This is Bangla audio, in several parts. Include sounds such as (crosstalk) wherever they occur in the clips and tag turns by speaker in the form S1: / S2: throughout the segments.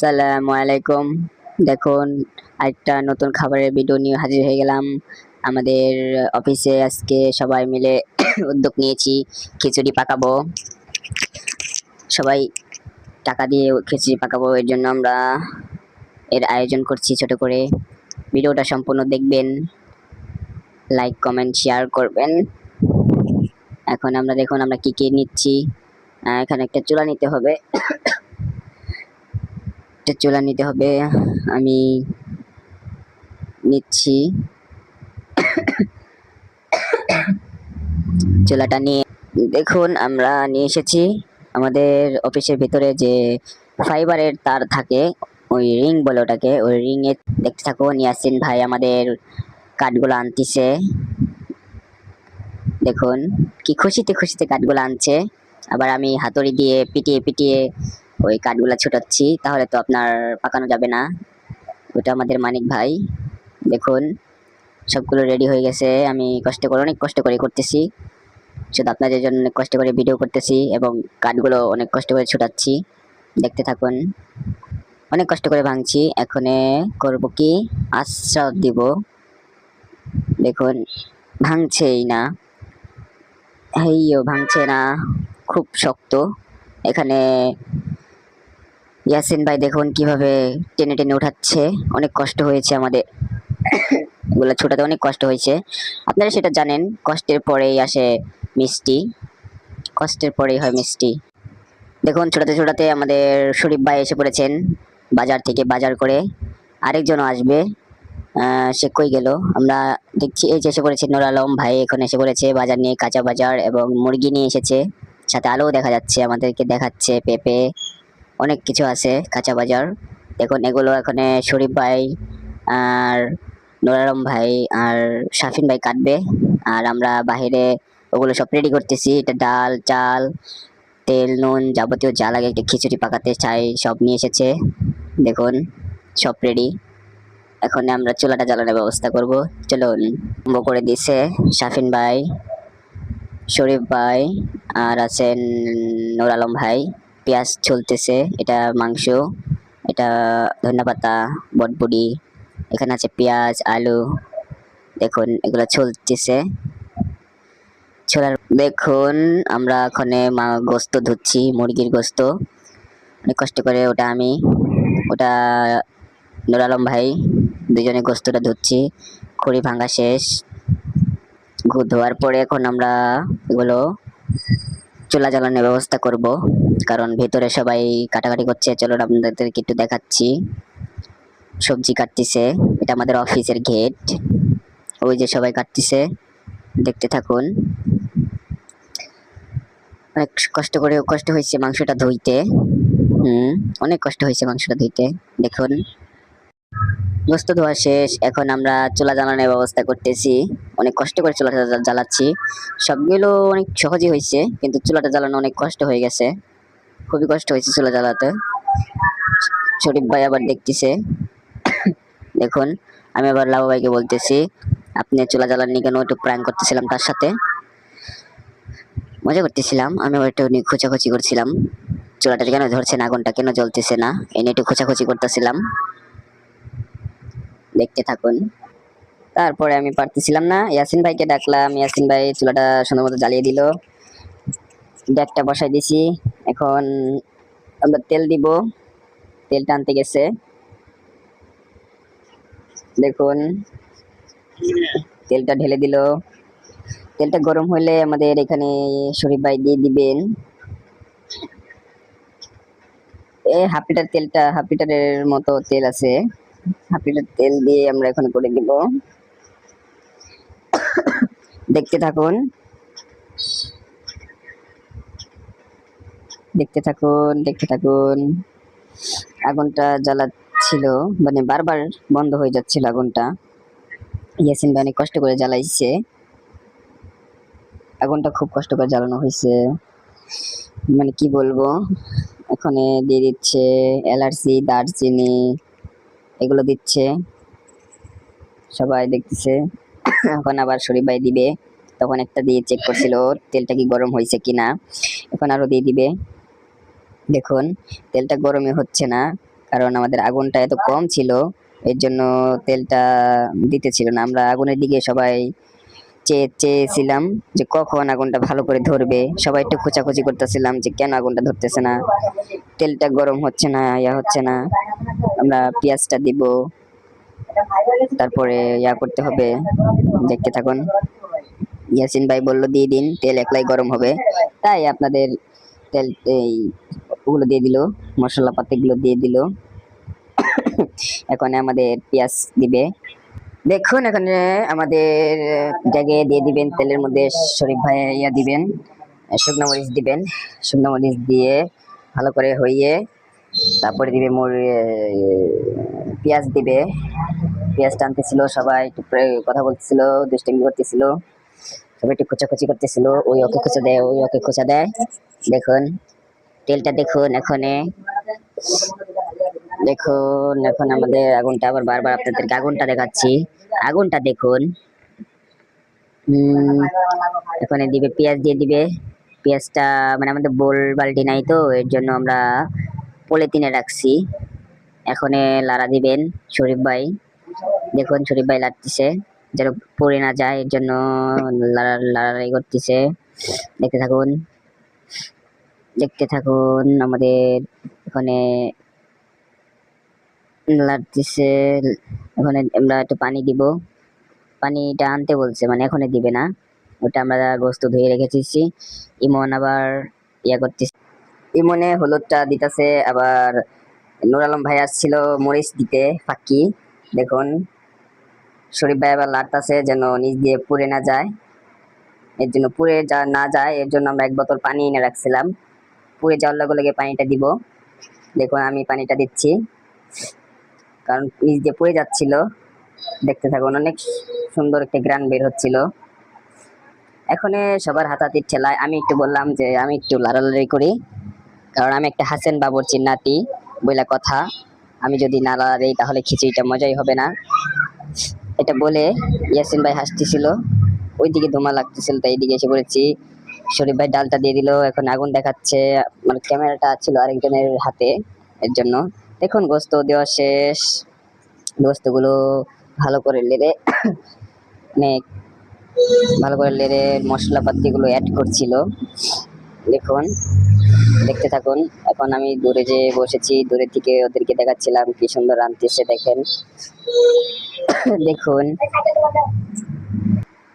S1: আসসালামু আলাইকুম। দেখুন, আরেকটা নতুন খাবারের ভিডিও নিয়ে হাজির হয়ে গেলাম। আমাদের অফিসে আজকে সবাই মিলে (coughs) উদ্যোগ নিয়েছি, খিচুড়ি পাকাবো। সবাই টাকা দিয়ে খিচুড়ি পাকাবো, এর জন্য আমরা এর আয়োজন করছি ছোট করে। ভিডিওটা সম্পূর্ণ দেখবেন লাইক কমেন্ট শেয়ার করবেন। এখন আমরা দেখুন আমরা কি কি নিচ্ছি। এখানে একটা চুলা নিতে হবে। (coughs) একটা চুলা নিতে হবে। আমি নিচ্ছি। চুলাটা নিয়ে দেখুন, আমরা নিয়ে এসেছি। আমাদের অফিসের ভিতরে যে ফাইবারের তার থাকে, ওই রিং বলে ওটাকে, ওই রিংয়ে দেখতে থাকুন ইয়াসিন ভাই আমাদের কাঠগুলো আনতিছে। দেখুন, কি খুশিতে খুশিতে কাঠগুলো আনছে। আবার আমি হাতুড়ি দিয়ে পিটিয়ে পিটিয়ে ওই কাঠগুলা ছুটাচ্ছি, তাহলে তো আপনার পাকানো যাবে না। ওটা আমাদের মানিক ভাই, দেখুন, সবগুলো রেডি হয়ে গেছে। আমি কষ্ট করে, অনেক কষ্ট করে করতেছি। শুধু আপনাদের জন্য অনেক কষ্ট করে ভিডিও করতেছি এবং কাঠগুলো অনেক কষ্ট করে ছুটাচ্ছি। দেখতে থাকুন। অনেক কষ্ট করে ভাঙছি। এখনে করব কি? আশ্বাস দিব। দেখুন, ভাঙছেই না। হেইও ভাঙছে না। খুব শক্ত। এখানে ইয়াসিন ভাই দেখুন কীভাবে টেনে টেনে উঠাচ্ছে। অনেক কষ্ট হয়েছে আমাদের। এগুলো ছোটাতে অনেক কষ্ট হয়েছে। আপনারা সেটা জানেন, কষ্টের পরেই আসে মিষ্টি। কষ্টের পরেই হয় মিষ্টি। দেখুন, ছোটাতে ছোটাতে আমাদের শরীফ ভাই এসে পড়েছেন বাজার থেকে, বাজার করে। আরেকজনও আসবে। সে কই গেল? আমরা দেখছি, এই যে এসে পড়েছে নুর আলম ভাই, এখন এসে পড়েছে বাজার নিয়ে, কাঁচা বাজার এবং মুরগি নিয়ে এসেছে। সাথে আলোও দেখা যাচ্ছে, আমাদেরকে দেখাচ্ছে পেঁপে। অনেক কিছু আছে, কাঁচা বাজার। দেখুন, এগুলো এখানে শরীফ ভাই আর নুর আলম ভাই আর শাফিন ভাই কাটবে। আর আমরা বাহিরে ওগুলো সব রেডি করতেছি। এটা ডাল, চাল, তেল, নুন যাবতীয় যা লাগে একটা খিচুড়ি পাকাতে, চাই, সব নিয়ে এসেছে। দেখুন, সব রেডি এখন আমরা চুলাটা জ্বালানোর ব্যবস্থা করব। চলুন, আরম্ভ করে দিছে শাফিন ভাই, শরীফ ভাই, আর আছেন নুর আলম ভাই। পেঁয়াজ চলতেছে, এটা মাংস, এটা ধন্যপাতা বটবুড়ি, এখানে আছে পেঁয়াজ, আলু, দেখুন এগুলো চলতেছে। ছোলার দেখুন, আমরা ওখানে গোস্ত ধুচ্ছি, মুরগির গোস্ত। অনেক কষ্ট করে ওটা আমি, ওটা নুর আলম ভাই দুজনে গোস্তটা ধুচ্ছি, খড়ি ভাঙা শেষ। ধোয়ার পরে এখন আমরা এগুলো চুলা জ্বালানোর ব্যবস্থা করব, কারণ ভেতরে সবাই কাটাকাটি করছে। চলো আপনাদেরকে একটু দেখাচ্ছি। সবজি কাটতেছে। এটা আমাদের অফিসের গেট। ওই যে সবাই কাটতিছে। দেখতে থাকুন। অনেক কষ্ট করে, কষ্ট হয়েছে মাংসটা ধুইতে। হুম, অনেক কষ্ট হয়েছে মাংসটা ধুইতে। দেখুন। গোস্ত ধোয়া শেষ। এখন আমরা চুলা জ্বালানোর ব্যবস্থা করতেছি। অনেক কষ্ট করে চুলাটা জ্বালা- জ্বালাচ্ছি। সবগুলো অনেক সহজই হয়েছে, কিন্তু চুলাটা জ্বালানো অনেক কষ্ট হয়ে গেছে। খুবই কষ্ট হয়েছে চুলা জ্বালাতে। শরীফ ভাই আবার দেখতেছে। (coughs) দেখুন, আমি আবার লাভা ভাইকে বলতেছি, আপনি চুলা জ্বালাননি কেন? একটু প্র্যাঙ্ক করতেছিলাম তার সাথে। মজা করতেছিলাম, আমি আবার একটু নিয়ে খোঁচাখুচি করছিলাম। চুলাটা কেন ধরছে না? আগুনটা কেন জ্বলতেছে না? এনে একটু খোঁচাখুচি করতেছিলাম। দেখতে থাকুন। তারপরে আমি পারতেছিলাম না। ইয়াসিন ভাইকে ডাকলাম। ইয়াসিন ভাই চুলাটা সুন্দর মতো জ্বালিয়ে দিল। ডেকটা বসাই দিছি। এখন আমরা তেল দিব। তেল টানতে গেছে। দেখুন। তেলটা ঢেলে দিল। তেলটা গরম হলে আমাদের এখানে শরীফ ভাই দিয়ে দিবেন। এ হাফ তেলটা, হাফ লিটারের মতো তেল আছে। হাফ তেল দিয়ে আমরা এখন করে দিব। দেখতে থাকুন। দেখতে থাকুন দেখতে থাকুন। আগুনটা জ্বালাচ্ছিল মানে বারবার বন্ধ হয়ে যাচ্ছিল আগুনটা। ইয়াসিন ভাই অনেক কষ্ট করে জ্বালাইছে। আগুনটা খুব কষ্ট করে জ্বালানো হয়েছে। মানে কি বলব? এখানে দিয়ে দিচ্ছে এলার্জি দারচিনি এগুলো দিচ্ছে। সবাই দেখতেছে। এখন আবার শরীফ ভাই দিবে। তখন একটা দিয়ে চেক করছিল তেলটা কি গরম হয়েছে কিনা? এখন আরও দিয়ে দিবে। দেখুন, তেলটা গরমই হচ্ছে না, কারণ আমাদের আগুনটা এত কম ছিল, এর জন্য তেলটা দিতেছিল না। আমরা আগুনের দিকে সবাই চেয়ে চেয়েছিলাম যে কখন আগুনটা ভালো করে ধরবে, সবাই একটু খোঁচাখুচি করতেছিলাম যে কেন আগুনটা ধরতেছে না, তেলটা গরম হচ্ছে না, ইয়া হচ্ছে না, আমরা পেঁয়াজটা দিব, তারপরে ইয়া করতে হবে, দেখতে থাকুন। ইয়াসিন ভাই বলল, দিয়ে দিন, তেল একলাই গরম হবে। তাই আপনাদের তেল, এই ওগুলো দিয়ে দিল মশলা পাতিগুলো দিয়ে দিল। (coughs) এখন আমাদের পেঁয়াজ দিবে। দেখুন, এখানে আমাদের জায়গায় দিয়ে দিবেন, তেলের মধ্যে শরীফ ভাই ইয়া দিবেন শুকনো মরিচ দিবেন, শুকনো মরিচ দিয়ে ভালো করে হইয়ে তারপরে দিবে মোর পেঁয়াজ দিবে। পেঁয়াজ টানতেছিল সবাই একটু কথা বলতেছিল, দুষ্টামি করতেছিল, সবাই একটু খোঁচাখুচি করতেছিল, ওই ওকে খোঁচা দেয়, ওই ওকে খোঁচা দেয়। দেখুন, তেলটা দেখুন, এখানে দেখুন, এখন আমাদের আগুনটা আবার বারবার আপনাদেরকে আগুনটা দেখাচ্ছি। আগুনটা দেখুন। এখানে দিবে, পেঁয়াজ দিয়ে দিবে। পেঁয়াজটা মানে আমাদের বোল বালতি নাই তো, এর জন্য আমরা পলিথিনে রাখছি। এখন লাড়া দিবেন শরীফ ভাই। দেখুন, শরীফ ভাই লাড়তেছে। যেন পড়ে না যায়, এর জন্য লাড়া লাড়াই করতেছে। দেখতে থাকুন। দেখতে থাকুন, আমাদের এখানে লাগতেছে ওখানে আমরা একটু পানি দিব। পানিটা আনতে বলছে মানে এখনই দিবে না। ওটা আমরা গোস্ত ধুয়ে রেখেছি। ইমন আবার ইয়া করতেছে। ইমনে হলুদটা দিতেছে, আবার নুর আলম ভাই আসছিল মরিচ দিতে, ফাঁকি। দেখুন, শরীফ ভাই আবার লাড়তাছে যেন নিচ দিয়ে পুড়ে না যায়। এর জন্য পুড়ে যা না যায়, এর জন্য আমরা এক বোতল পানি এনে রাখছিলাম। পুড়ে যাওয়ার লগে লগে পানিটা দিব। দেখুন, আমি পানিটা দিচ্ছি। কারণ নিচ দিয়ে পড়ে যাচ্ছিল। দেখতে থাকুন, অনেক সুন্দর একটা গ্রান বের হচ্ছিল। এখন সবার হাতাহাতির ঠেলায় আমি একটু বললাম যে, আমি একটু লাড়ালাড়ি করি। কারণ আমি একটা হাসেন বাবুর চিন্নাতি বইলা কথা। আমি যদি না লাড়াই তাহলে খিচুড়িটা মজাই হবে না। এটা বলে ইয়াসিন ভাই হাসতেছিল। ওইদিকে ধোমা লাগতেছিল, তাই এদিকে এসে পড়েছি। শরীফ ভাই ডালটা দিয়ে দিল, এখন আগুন দেখাচ্ছে। মানে ক্যামেরাটা ছিল আরেকজনের হাতে এর জন্য। দেখুন গোস্ত দেওয়া শেষ। গোস্তগুলো ভালো করে লেড়ে মানে ভালো করে লেড়ে মশলাপাতিগুলো অ্যাড করছিল। দেখুন, দেখতে থাকুন। এখন আমি দূরে যে বসেছি দূরে থেকে ওদেরকে দেখাচ্ছিলাম কি সুন্দর রাঁধতেছে দেখেন। দেখুন।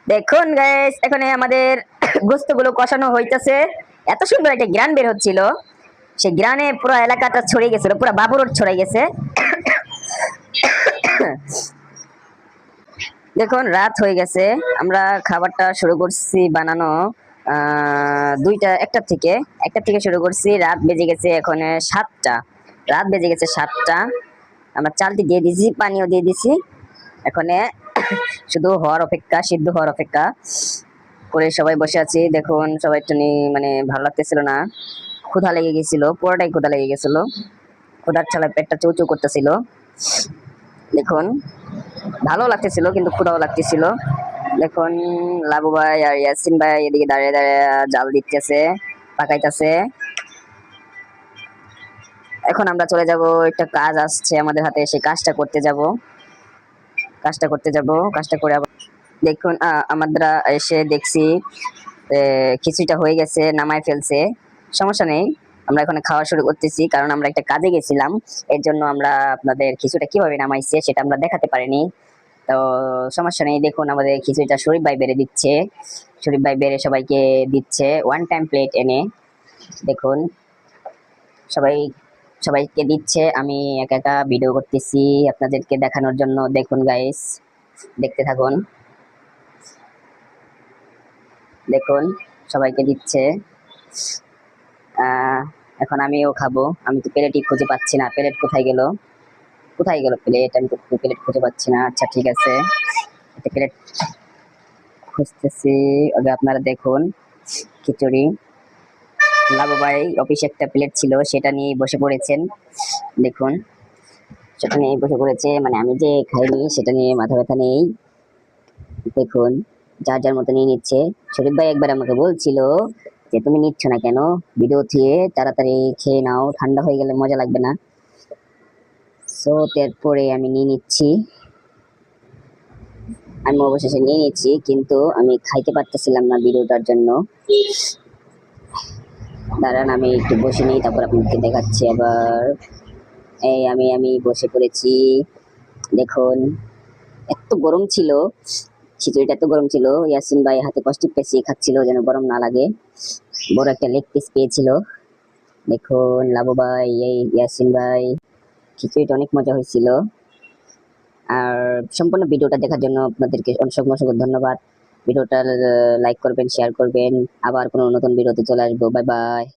S1: দেখুন গাইস এখানে আমাদের গোস্তগুলো কষানো হইতেছে। এত সুন্দর একটা গ্রান বের হচ্ছিল। সেই গ্রানে পুরো এলাকাটা ছড়িয়ে গেছিল, পুরো বাবুর ছড়িয়ে গেছে। দেখুন, রাত হয়ে গেছে। আমরা খাবারটা শুরু করছি বানানো দুইটা, একটা থেকে একটা থেকে শুরু করছি। রাত বেজে গেছে এখন সাতটা। রাত বেজে গেছে সাতটা। আমরা চালটি দিয়ে দিয়েছি পানিও দিয়ে দিছি। এখন শুধু হওয়ার অপেক্ষা, সিদ্ধ হওয়ার অপেক্ষা। করে সবাই বসে আছি। দেখুন, সবাই একটু মানে ভালো লাগতেছিল না। ক্ষুধা লেগে গেছিল, পুরোটাই ক্ষুধা লেগে গেছিল। ক্ষুধার ছাড়া পেটটা চৌচৌ করতেছিল। দেখুন, ভালো লাগতেছিল, কিন্তু ক্ষুধাও লাগতেছিল। দেখুন, লাবু ভাই আর ইয়াসিন ভাই এদিকে দাঁড়িয়ে দাঁড়িয়ে জাল দিতেছে, পাকাইতেছে। এখন আমরা চলে যাব, একটা কাজ আসছে আমাদের হাতে, সেই কাজটা করতে যাব। কাজটা করতে যাব, কাজটা করে আবার দেখুন আমরা এসে দেখছি খিচুড়িটা হয়ে গেছে, নামায় ফেলছে। সমস্যা নেই, আমরা এখন খাওয়া শুরু করতেছি, কারণ আমরা একটা কাজে গেছিলাম। এর জন্য আমরা আপনাদের খিচুড়িটা কীভাবে নামাইছে সেটা আমরা দেখাতে পারিনি। তো সমস্যা নেই, দেখুন আমাদের খিচুড়িটা শরীফ ভাই বেড়ে দিচ্ছে। শরীফ ভাই বেড়ে সবাইকে দিচ্ছে ওয়ান টাইম প্লেট এনে। দেখুন, সবাই, সবাইকে দিচ্ছে, আমি একা একা ভিডিও করতেছি আপনাদেরকে দেখানোর জন্য। দেখুন গাইস দেখতে থাকুন। দেখুন, সবাইকে দিচ্ছে। এখন আমিও খাব। আমি তো প্লেটই খুঁজে পাচ্ছি না। প্লেট কোথায় গেল? কোথায় গেল প্লেট? আমি তো প্লেট খুঁজে পাচ্ছি না। আচ্ছা ঠিক আছে। একটা প্লেট খুঁজতেছি। আগে আপনারা দেখুন, খিচুড়ি। লাবু ভাই, অফিসে একটা প্লেট ছিল, সেটা নিয়ে বসে পড়েছেন। দেখুন, সেটা নিয়ে বসে পড়েছে। মানে আমি যে খাইনি, সেটা নিয়ে মাথা ব্যথা নেই। দেখুন যার যার মতো নিয়ে নিচ্ছে। শরীফ ভাই একবার আমাকে বলছিল যে, তুমি নিচ্ছ না কেন? ভিডিও থিয়ে তাড়াতাড়ি খেয়ে নাও, ঠান্ডা হয়ে গেলে মজা লাগবে না। সো তারপরে আমি নিয়ে নিচ্ছি। আমি অবশেষে নিয়ে নিচ্ছি, কিন্তু আমি খাইতে পারতেছিলাম না ভিডিওটার জন্য। দাঁড়ান, আমি একটু বসে নিই, তারপর আপনাকে দেখাচ্ছি আবার। এই, আমি আমি বসে পড়েছি। দেখুন, এত গরম ছিল। খিচুড়িটা এত গরম ছিল, ইয়াসিন ভাই হাতে কষ্টি পেঁচিয়ে খাচ্ছিল যেন গরম না লাগে। বড় একটা লেগ পিস পেয়েছিল। দেখুন, লাবু ভাই, এই ইয়াসিন ভাই, খিচুড়িটা অনেক মজা হয়েছিল। আর সম্পূর্ণ ভিডিওটা দেখার জন্য আপনাদেরকে অসংখ্য অসংখ্য ধন্যবাদ। ভিডিওটা লাইক করবেন শেয়ার করবেন। আবার কোনো নতুন ভিডিওতে চলে আসব। Bye bye